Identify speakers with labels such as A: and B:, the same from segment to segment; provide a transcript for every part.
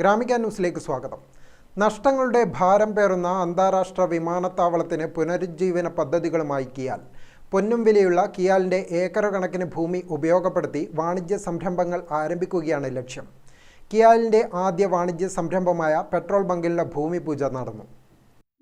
A: ഗ്രാമിക ന്യൂസിലേക്ക് സ്വാഗതം. നഷ്ടങ്ങളുടെ ഭാരം പേറുന്ന അന്താരാഷ്ട്ര വിമാനത്താവളത്തിന് പുനരുജ്ജീവന പദ്ധതികളുമായി കിയാൽ പൊന്നും വിലയുള്ള കിയാലിന്റെ ഏക്കർ കണക്കിന് ഭൂമി ഉപയോഗപ്പെടുത്തി വാണിജ്യ സംരംഭങ്ങൾ ആരംഭിക്കുകയാണ് ലക്ഷ്യം. കിയാലിന്റെ ആദ്യ വാണിജ്യ സംരംഭമായ പെട്രോൾ ബങ്കിലുള്ള ഭൂമി പൂജ നടന്നു.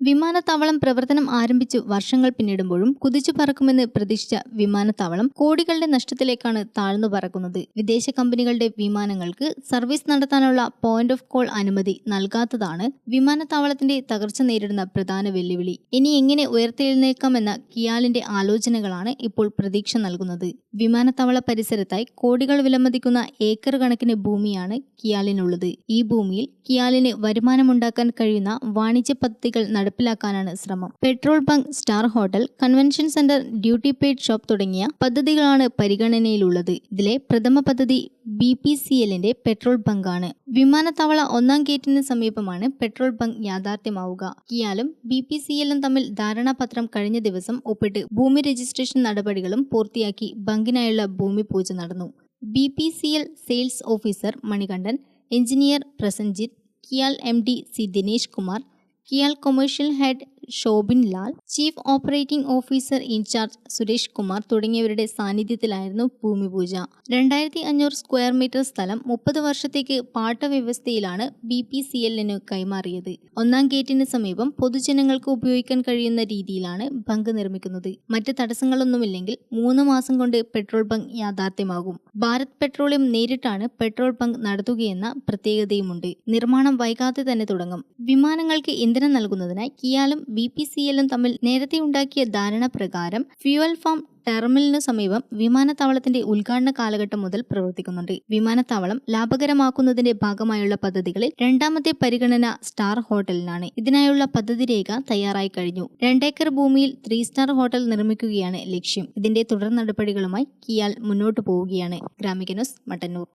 B: വിമാനത്താവളം പ്രവർത്തനം ആരംഭിച്ച് വർഷങ്ങൾ പിന്നിടുമ്പോഴും കുതിച്ചു പറക്കുമെന്ന് പ്രതീക്ഷിച്ച വിമാനത്താവളം കോടികളുടെ നഷ്ടത്തിലേക്കാണ് താഴ്ന്നു പറക്കുന്നത്. വിദേശ കമ്പനികളുടെ വിമാനങ്ങൾക്ക് സർവീസ് നടത്താനുള്ള പോയിന്റ് ഓഫ് കോൾ അനുമതി നൽകാത്തതാണ് വിമാനത്താവളത്തിന്റെ തകർച്ച നേരിടുന്ന പ്രധാന വെല്ലുവിളി. ഇനി എങ്ങനെ ഉയർത്തെഴുന്നേൽക്കാമെന്ന കിയാലിന്റെ ആലോചനകളാണ് ഇപ്പോൾ പ്രതീക്ഷ നൽകുന്നത്. വിമാനത്താവള പരിസരത്തായി കോടികൾ വിലമതിക്കുന്ന ഏക്കർ കണക്കിന് ഭൂമിയാണ് കിയാലിനുള്ളത്. ഈ ഭൂമിയിൽ കിയാലിന് വരുമാനമുണ്ടാക്കാൻ കഴിയുന്ന വാണിജ്യ പദ്ധതികൾ നടപ്പിലാക്കാനാണ് ശ്രമം. Petrol bunk star hotel convention centre duty paid shop തുടങ്ങിയ പദ്ധതികളാണ് പരിഗണനയിലുള്ളത്. ഇതിലെ പ്രഥമ പദ്ധതി ബി പി സി എല്ലിന്റെ പെട്രോൾ ബങ്കാണ് വിമാനത്താവള ഒന്നാം ഗേറ്റിന് സമീപമാണ് പെട്രോൾ ബങ്ക് യാഥാർത്ഥ്യമാവുക. കിയാലും ബി പി സി എല്ലും തമ്മിൽ ധാരണാപത്രം കഴിഞ്ഞ ദിവസം ഒപ്പിട്ട് ഭൂമി രജിസ്ട്രേഷൻ നടപടികളും പൂർത്തിയാക്കി ബങ്കിനായുള്ള ഭൂമി പൂജ നടന്നു. B P C L sales officer Manikandan engineer Prasanjith KIAL M D C Dinesh Kumar KIAL commercial head Shobin Lal chief operating officer incharge Suresh Kumar തുടങ്ങിയവരുടെ സാന്നിധ്യത്തിലായിരുന്നു ഭൂമിപൂജ. രണ്ടായിരത്തി അഞ്ഞൂറ് സ്ക്വയർ മീറ്റർ സ്ഥലം മുപ്പത് വർഷത്തേക്ക് പാട്ടവ്യവസ്ഥയിലാണ് ബി പി സി എല്ലിന് കൈമാറിയത്. ഒന്നാം ഗേറ്റിന് സമീപം പൊതുജനങ്ങൾക്ക് ഉപയോഗിക്കാൻ കഴിയുന്ന രീതിയിലാണ് ബങ്ക് നിർമ്മിക്കുന്നത്. മറ്റ് തടസ്സങ്ങളൊന്നുമില്ലെങ്കിൽ മൂന്ന് മാസം കൊണ്ട് പെട്രോൾ ബങ്ക് യാഥാർത്ഥ്യമാകും. ഭാരത് പെട്രോളിയം നേരിട്ടാണ് പെട്രോൾ ബങ്ക് നടത്തുകയെന്ന പ്രത്യേകതയുമുണ്ട്. നിർമ്മാണം വൈകാതെ തന്നെ തുടങ്ങും. വിമാനങ്ങൾക്ക് ഇന്ധനം നൽകുന്നതിനായി കിയാലും ബി പി സി എല്ലും തമ്മിൽ നേരത്തെ ഉണ്ടാക്കിയ ധാരണ പ്രകാരം ഫ്യൂവൽ ഫാം ടെർമിനലിനു സമീപം വിമാനത്താവളത്തിന്റെ ഉദ്ഘാടന കാലഘട്ടം മുതൽ പ്രവർത്തിക്കുന്നുണ്ട്. വിമാനത്താവളം ലാഭകരമാക്കുന്നതിന്റെ ഭാഗമായുള്ള പദ്ധതികളിൽ രണ്ടാമത്തെ പരിഗണന സ്റ്റാർ ഹോട്ടലിനാണ്. ഇതിനായുള്ള പദ്ധതി രേഖ തയ്യാറായി കഴിഞ്ഞു. രണ്ടേക്കർ ഭൂമിയിൽ ത്രീ സ്റ്റാർ ഹോട്ടൽ നിർമ്മിക്കുകയാണ് ലക്ഷ്യം. ഇതിന്റെ തുടർ നടപടികളുമായി കിയാൽ മുന്നോട്ടു പോവുകയാണ്. ഗ്രാമികനുസ് മട്ടന്നൂർ.